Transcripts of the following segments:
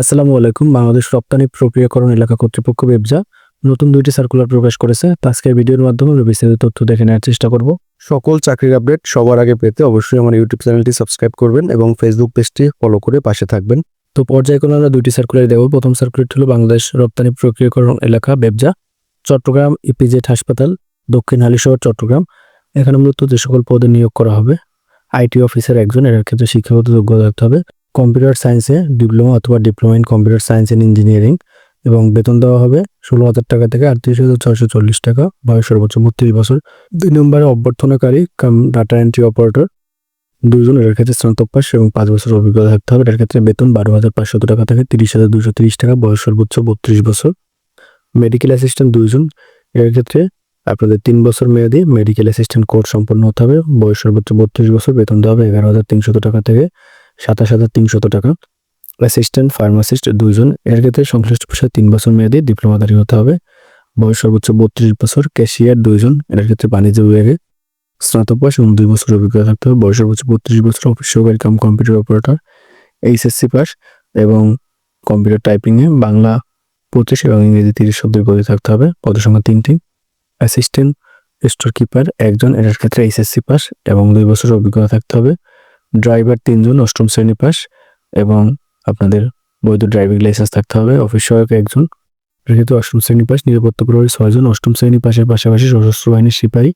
আসসালামু আলাইকুম বাংলাদেশ রপ্তানি প্রক্রিয়াকরণ এলাকা কর্তৃপক্ষ বেবজা। নতুন দুইটি সার্কুলার প্রকাশ করেছে। আজকের ভিডিওর মাধ্যমে আমরা বিস্তারিত তথ্য দেখে নেওয়ার চেষ্টা করব। সকল চাকরির আপডেট সবার আগে পেতে অবশ্যই আমার ইউটিউব চ্যানেলটি সাবস্ক্রাইব করবেন এবং ফেসবুক পেজটি ফলো করে পাশে থাকবেন। তো পর্যায়ক্রমে আমরা দুইটি সার্কুলার দেবো প্রথম সার্কুলারটি হলো বাংলাদেশ রপ্তানি প্রক্রিয়াকরণ এলাকা বেবজা। চট্টগ্রাম ইপিজেড হাসপাতাল দক্ষিণ হালিশহর চট্টগ্রাম। এখানে মূলত যে সকল পদে নিয়োগ করা হবে আইটি অফিসার একজন এর ক্ষেত্রে শিক্ষাগত যোগ্যতা থাকতে হবে। কম্পিউটার সায়েন্সে ডিপ্লোমা অথবা diploma in computer science and engineering এবং বেতন দেওয়া হবে ষোলো হাজার টাকা থেকে আটত্রিশ হাজার ছয়শো চল্লিশ টাকা, বয়স সর্বোচ্চ বত্রিশ বছর। দুই নম্বরে অভ্যর্থনাকারী কাম ডাটা এন্ট্রি অপারেটর। দুজন এর ক্ষেত্রে স্নাতক পাস এবং পাঁচ বছর অভিজ্ঞতা থাকতে হবে। এর ক্ষেত্রে বেতন বারো হাজার পাঁচশো টাকা থেকে তিরিশ হাজার দুশো তিরিশ টাকা, বয়স সর্বোচ্চ বত্রিশ বছর। মেডিকেল অ্যাসিস্ট্যান্ট দুইজন, এর ক্ষেত্রে আপনাদের তিন বছর মেয়াদি মেডিকেল অ্যাসিস্ট্যান্ট কোর্স সম্পন্ন হতে হবে। বয়স সর্বোচ্চ বত্রিশ বছর, বেতন দেওয়া হবে এগারো হাজার তিনশত টাকা থেকে সাতাশ হাজার তিনশত টাকা। অ্যাসিস্ট্যান্ট ফার্মাসিস্ট দুইজন। এর ক্ষেত্রে সংশ্লিষ্ট পেশায় তিন বছর মেয়াদি ডিপ্লোমাধারী হতে হবে। বয়স সর্বোচ্চ বত্রিশ বছর। ক্যাশিয়ার দুইজন। এর ক্ষেত্রে বাণিজ্য বিভাগে স্নাতক বয়স এবং দুই বছর অভিজ্ঞতা থাকতে হবে। বয়স সর্বোচ্চ বত্রিশ বছর। অফিস সহকারী cum computer operator. HSC pass এবং কম্পিউটার টাইপিংয়ে বাংলা পঁচিশ এবং ইংরেজি তিরিশ শব্দের গতি থাকতে হবে। পদের সংখ্যা তিনটি। অ্যাসিস্ট্যান্ট স্টোর কিপার একজন। এটার ক্ষেত্রে এইচএসসি পাস এবং দুই বছর অভিজ্ঞতা থাকতে হবে। ড্রাইভার তিনজন অষ্টম শ্রেণি পাস এবং আপনাদের বৈধ ড্রাইভিং লাইসেন্স থাকতে হবে। অফিস সহায়ক একজন। যেহেতু অষ্টম শ্রেণি পাস, নিরাপত্তা প্রহরী ছয়জন। অষ্টম শ্রেণি পাশের পাশাপাশি সশস্ত্র বাহিনীর সিপাহী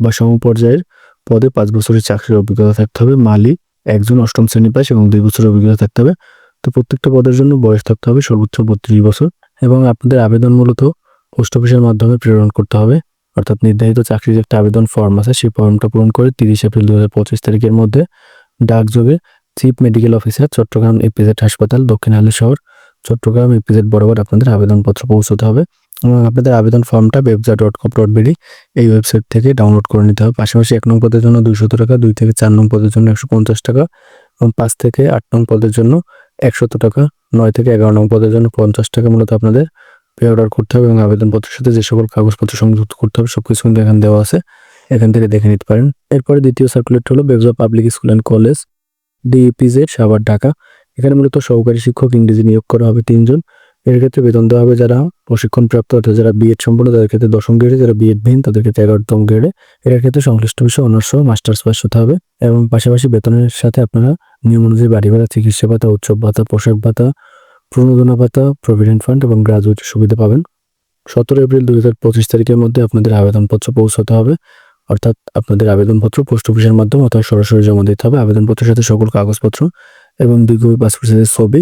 বা সমপর্যায়ের পদে পাঁচ বছরের চাকরির অভিজ্ঞতা থাকতে হবে। মালি একজন অষ্টম শ্রেণি পাস এবং দুই বছরের অভিজ্ঞতা থাকতে হবে। তো প্রত্যেকটা পদের জন্য বয়স থাকতে হবে সর্বোচ্চ বত্রিশ বছর এবং আপনাদের আবেদন মূলত পোস্ট অফিসের মাধ্যমে প্রেরণ করতে হবে। অর্থাৎ নির্ধারিত চাকরির একটা আবেদন ফর্ম আছে, সেই ফর্মটা পূরণ করে তিরিশ এপ্রিল দু হাজার পঁচিশ তারিখের মধ্যে ডাকযোগে chief medical officer Chattogram EPZ হাসপাতাল দক্ষিণ হালি শহর, চট্টগ্রাম এপিজেড বরাবর আপনাদের আবেদনপত্র পৌঁছতে হবে এবং আপনাদের আবেদন ফর্মটা BEPZA dot com dot BD এই ওয়েবসাইট থেকে ডাউনলোড করে নিতে হবে। পাশাপাশি এক নং পদের জন্য দুইশত টাকা, দুই থেকে চার নং পদের জন্য একশো পঞ্চাশ টাকা এবং পাঁচ থেকে আট নং পদের জন্য একশত টাকা, নয় থেকে এগারো নং পদের জন্য পঞ্চাশ টাকা মূলত আপনাদের পে অর্ডার করতে হবে এবং আবেদনপত্রের সাথে যে সকল কাগজপত্র সংযুক্ত করতে হবে সব কিছু কিন্তু এখানে দেওয়া আছে। এখান থেকে দেখে নিতে পারেন। এরপরে দ্বিতীয় সার্কুলেট হলো BEPZA public school and college DEPZ Savar, Dhaka. এখানে মূলত সহকারী শিক্ষক, ইংরেজি নিয়োগ করা হবে তিনজন। এর ক্ষেত্রে বেতন দেওয়া হবে যারা প্রশিক্ষণ প্রাপ্ত অর্থাৎ যারা বিএড সম্পূর্ণ তাদের ক্ষেত্রে দশম গ্রেডে যারা বিএড ভিন, তাদের ক্ষেত্রে এগারোতম গ্রেডে এর ক্ষেত্রে সংশ্লিষ্ট বিষয় অনার্স মাস্টার্স পাস হতে হবে এবং পাশাপাশি বেতনের সাথে আপনারা নিয়ম অনুযায়ী বাড়ি ভাড়া, চিকিৎসা ভাতা, উৎসব ভাতা, পোশাক ভাতা, প্রণোদনা ভাতা প্রভিডেন্ট ফান্ড এবং গ্রাজুয়েট সুবিধা পাবেন। সতেরো এপ্রিল দুই হাজার পঁচিশ তারিখের মধ্যে আপনাদের আবেদনপত্র পৌঁছাতে হবে। অর্থাৎ আপনাদের আবেদনপত্র পোস্ট অফিসের মাধ্যমে অথবা সরাসরি জমা দিতে হবে। আবেদনপত্রের সাথে সকল কাগজপত্র এবং দুই কপি পাসপোর্ট সাইজের ছবি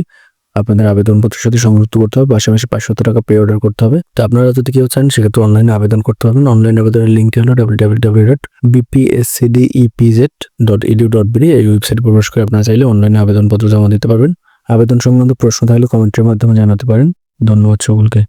আপনাদের আবেদনপত্রের সাথে সংযুক্ত করতে হবে। পাশাপাশি পাঁচশো টাকা পে অর্ডার করতে হবে। তো আপনারা যদি কেউ চান, সেক্ষেত্রে অনলাইনে আবেদন করতে পারবেন। অনলাইন আবেদনের লিঙ্কটি হলো W W W dot BPSCDEPZ dot edu dot BD এই ওয়েবসাইটে প্রবেশ করে আপনারা চাইলে অনলাইনে আবেদনপত্র জমা দিতে পারবেন। আবেদন সংক্রান্ত প্রশ্ন থাকলে কমেন্টের মাধ্যমে জানাতে পারেন। ধন্যবাদ সকলকে।